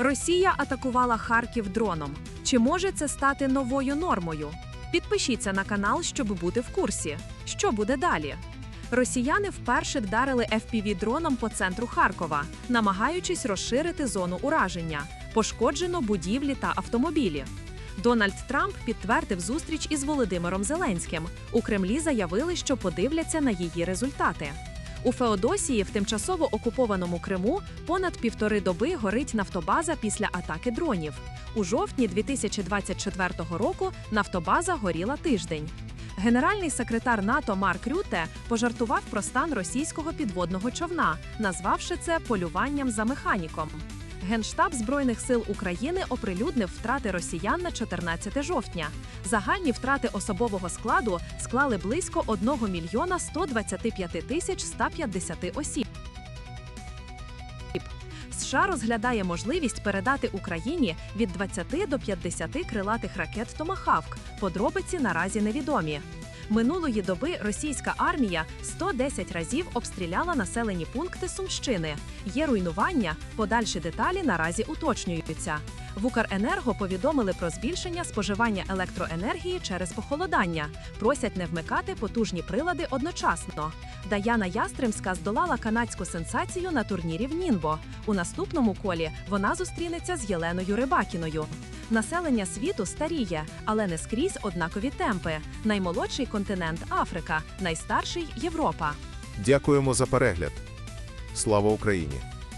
Росія атакувала Харків дроном. Чи може це стати новою нормою? Підпишіться на канал, щоб бути в курсі. Що буде далі? Росіяни вперше вдарили fpv дроном по центру Харкова, намагаючись розширити зону ураження. Пошкоджено будівлі та автомобілі. Дональд Трамп підтвердив зустріч із Володимиром Зеленським. У Кремлі заявили, що подивляться на її результати. У Феодосії, в тимчасово окупованому Криму, понад півтори доби горить нафтобаза після атаки дронів. У жовтні 2024 року нафтобаза горіла тиждень. Генеральний секретар НАТО Марк Рюте пожартував про стан російського підводного човна, назвавши це полюванням за механіком. Генштаб Збройних сил України оприлюднив втрати росіян на 14 жовтня. Загальні втрати особового складу склали близько 1 мільйона 125 тисяч 150 осіб. США розглядає можливість передати Україні від 20 до 50 крилатих ракет Томахавк. Подробиці наразі невідомі. Минулої доби російська армія 110 разів обстріляла населені пункти Сумщини. Є руйнування, подальші деталі наразі уточнюються. В Укренерго повідомили про збільшення споживання електроенергії через похолодання. Просять не вмикати потужні прилади одночасно. Даяна Ястримська здолала канадську сенсацію на турнірі в Нінбо. У наступному колі вона зустрінеться з Єленою Рибакіною. Населення світу старіє, але не скрізь однакові темпи. Наймолодший континент Африка, найстарший Європа. Дякуємо за перегляд. Слава Україні!